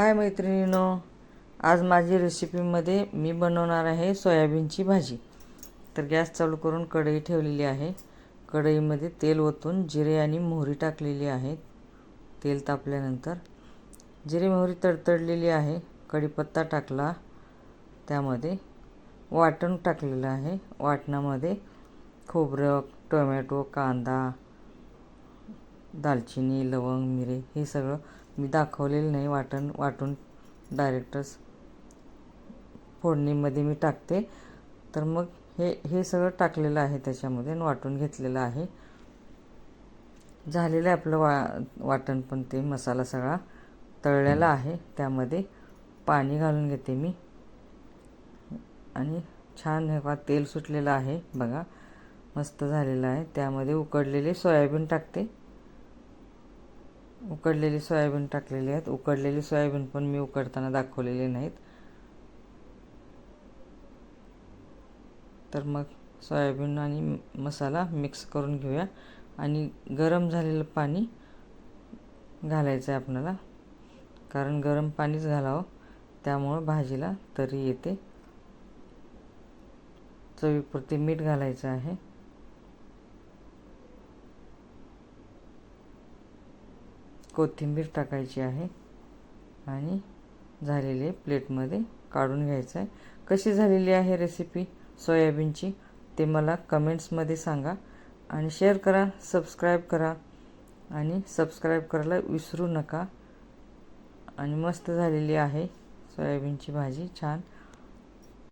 हाय मैत्रिणीनो आज माझी रेसिपीमध्ये मी बनवणार आहे सोयाबीनची भाजी. तर गॅस चालू करून कढई ठेवलेली आहे. कढईमध्ये तेल ओतून जिरे आणि मोहरी टाकलेली आहे तेल तापल्यानंतर जिरे मोहरी तडतडलेली आहे. कढीपत्ता टाकला. त्यामध्ये वाटण टाकलेलं आहे. वाटणामध्ये खोबरं टोमॅटो कांदा दालचिनी लवंग मिरे हे सगळं मी दाखवलेलं नाही वाटण वाटून डायरेक्टच फोडणीमध्ये मी टाकते. तर मग हे हे सगळं टाकलेलं आहे त्याच्यामध्ये आणि वाटून घेतलेलं आहे. झालेलं आहे आपलं वा वाटण पण ते मसाला सगळा तळलेला आहे. त्यामध्ये पाणी घालून घेते मी. आणि छान हे तेल सुटलेलं आहे बघा. मस्त झालेलं आहे. त्यामध्ये उकडलेले सोयाबीन टाकते. उकडलेली सोयाबीन टाकलेली आहेत. उकडलेली सोयाबीन पण मी उकडताना दाखवलेले नाहीत. तर मग सोयाबीन आणि मसाला मिक्स करून घेऊया. आणि गरम झालेलं पाणी घालायचं आहे आपल्याला कारण गरम पाणीच घालावं. त्यामुळं भाजीला तरी येते. चवीपुरते मीठ घालायचं आहे. कोथिंबीर टाकायची आहे आणि झालेले प्लेटमध्ये काढून घ्यायचं आहे. कशी झालेली आहे रेसिपी सोयाबीनची ते मला कमेंट्समध्ये सांगा आणि शेअर करा सबस्क्राईब करा आणि सबस्क्राईब करायला विसरू नका. आणि मस्त झालेली आहे सोयाबीनची भाजी छान.